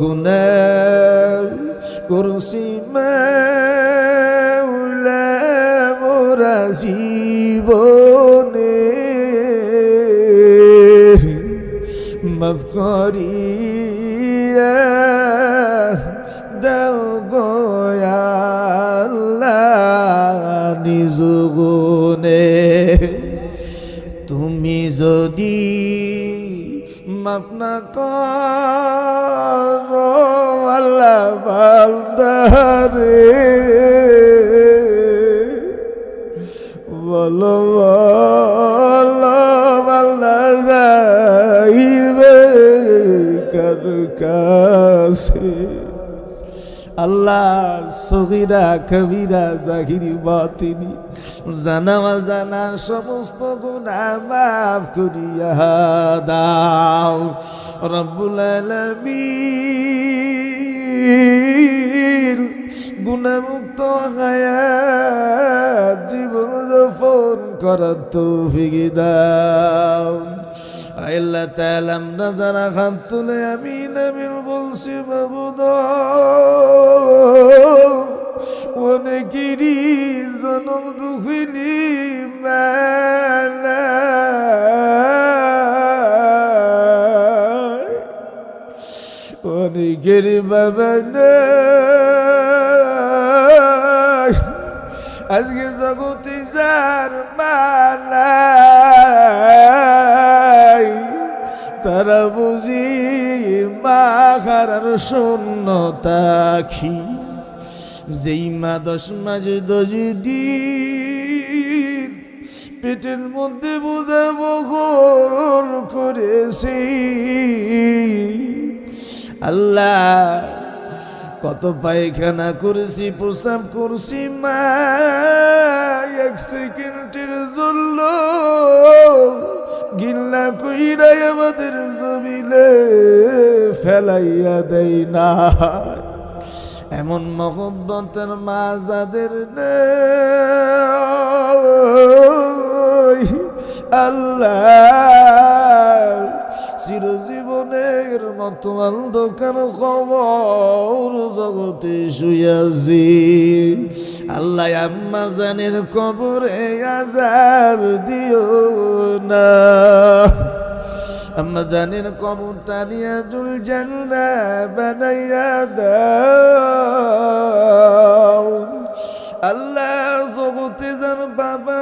গুনে কুরসি মৌলা মোরা জীবনে। মাফ করিয়া দাও তুমি যদি মাফ না করো আল্লাহ বান্দারে। বলো বলো বাল্লা যাইবে আল্লাহ সগিরা, কবিরা, জাহিরি, বাতিনি। জানা জানা সমস্ত গুণা মাফ করিয়া দাও। রব্বুল আলামিন গুণামুক্ত হায়া করার তৌফিক দাও। আল্লাহ তাআলা আমরা যারা হাত তুলে আমি নামিল বলছি বাবুদ অনেকেরই জনম দুঃখিনী মেলা। অনেকের বাবা নাই আজকে জগতে যার মালাই তারা বুঝি মা হারার শূন্যতা খি যেই মা দশ মাঝে দশ দিন, পেটের মধ্যে বোঝাবো গোরণ করেছি। আল্লাহ কত পায়খানা করেছি, প্রসাব করছি, মা, এক সেকেন্ডের জন্য। গিল্লা কইরাই আমাদের জমিলে ফেলাইয়া দেয় না এমন মহব্বতের মা যাদের আল্লাহ চিরজীবনের মতো অন্ধকার খবর জগতে শুয়াছি। আল্লাহ আম্মা জানের কবরে আজাব দিও না। আম্মা জানের কবর টানিয়া জুল জান্না বানাইয়া দাও। আল্লাহ জগতে যার বাবা